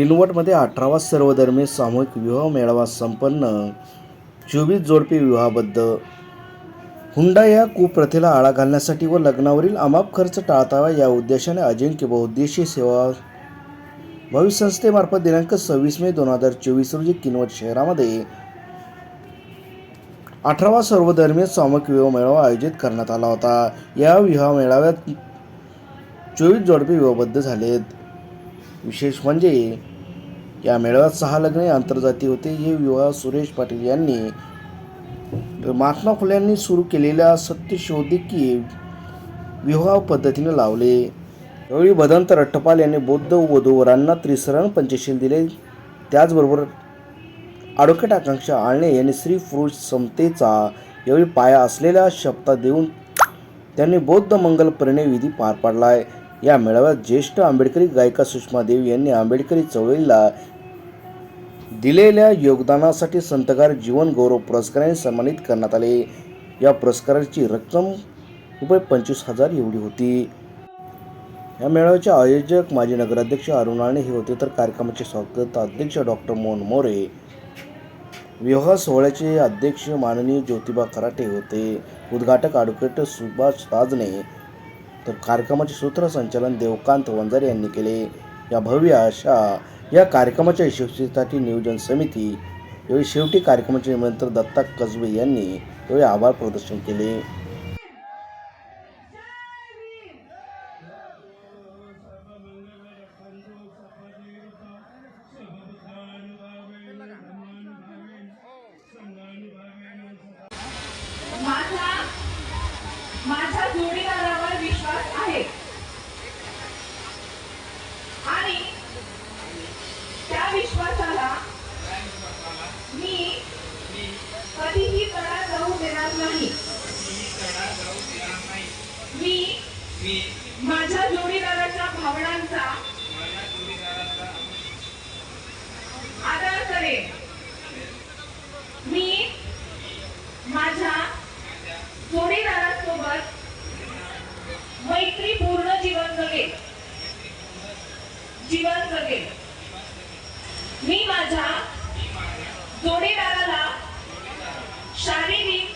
किनवटमध्ये अठरावा सर्वधर्मीय सामूहिक विवाह मेळावा संपन्न. चोवीस जोडपे विवाहाबद्ध. हुंडा या कुप्रथेला आळा घालण्यासाठी व लग्नावरील अमाप खर्च टाळतावा या उद्देशाने अजिंक्य बहुद्देशीय सेवा भावी संस्थेमार्फत दिनांक सव्वीस मे दोन हजार चोवीस रोजी किनवट शहरामध्ये अठरावा सर्वधर्मीय सामूहिक विवाह मेळावा आयोजित करण्यात आला होता. या विवाह मेळाव्यात चोवीस जोडपे विवाहबद्ध झालेत. विशेष म्हणजे या मेळाव्यात सहा लग्ने आंतरजाती होते. हे विवाह सुरेश पाटील यांनी महात्मा फुले यांनी सुरू केलेल्या सत्यशोधिकी विवाह पद्धतीने लावले. यावेळी भदंत रट्टपाल यांनी बौद्ध वधूवरांना त्रिसरण पंचशील दिले. त्याचबरोबर ॲडव्होकेट आकांक्षा आळणे यांनी स्त्री पुरुष समतेचा यावेळी पाया असलेल्या शपथा देऊन त्यांनी बौद्ध मंगल परिणय विधी पार पाडलाय. या मेळाव्यात ज्येष्ठ आंबेडकरी गायिका सुषमा देवी यांनी आंबेडकरी चळवळीला दिलेल्या योगदानासाठी संतकार जीवन गौरव पुरस्काराने सन्मानित करण्यात आले. या पुरस्काराची रक्कम रुपये पंचवीस हजार एवढी होती. या मेळाव्याचे आयोजक माजी नगराध्यक्ष अरुणाने हे होते. तर कार्यक्रमाचे स्वागत अध्यक्ष डॉक्टर मोहन मोरे. विवाह सोहळ्याचे अध्यक्ष माननीय ज्योतिबा खराटे होते. उद्घाटक ॲडव्होकेट सुभाष राजने तर कार्यक्रमाचे सूत्रसंचालन देवकांत वंजारे यांनी केले. या भव्य अशा या कार्यक्रमाच्या यशस्वीसाठी नियोजन समिती यावेळी शेवटी कार्यक्रमाचे निमंत्रण दत्ता कसबे यांनी यावेळी आभार प्रदर्शन केले माझा माझ्या जोडीदारावर विश्वास आहे आणि त्या विश्वासाला मी कधीही तडा जाऊ देणार नाही. मी माझ्या जोडीदाराच्या भावनांचा आदर करेन. मी माझ्या जोडीदारासोबत मैत्रीपूर्ण जीवन जगेन. जीवन जगेल मी माझ्या जोडीदाराला शारीरिक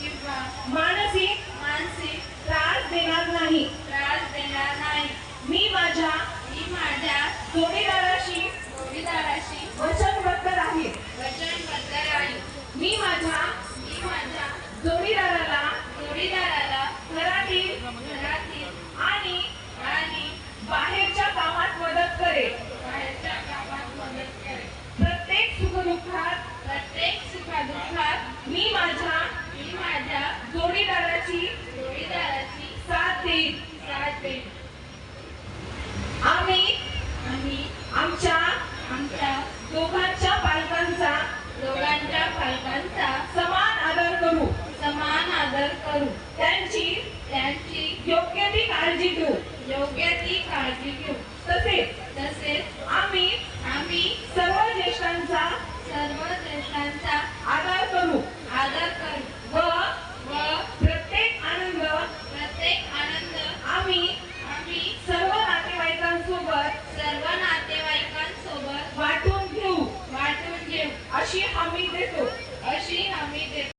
किंवा मानसिक मानसिक त्रास देणार नाही. त्रास देणार नाही. मी माझ्या मी माझ्या जोडीदाराशी जोडीदाराशी वचनबद्ध राहील वचनबद्ध राहील मी माझ्या मी माझ्या जोडीदाराला जोडीदाराला घरातील घरातील आणि आणि बाहेरच्या दोघांच्या पालकांचा दोघांच्या पालकांचा समान आदर करू समान आदर करू. त्यांची त्यांची योग्य ती काळजी घेऊ. योग्य ती काळजी घेऊ.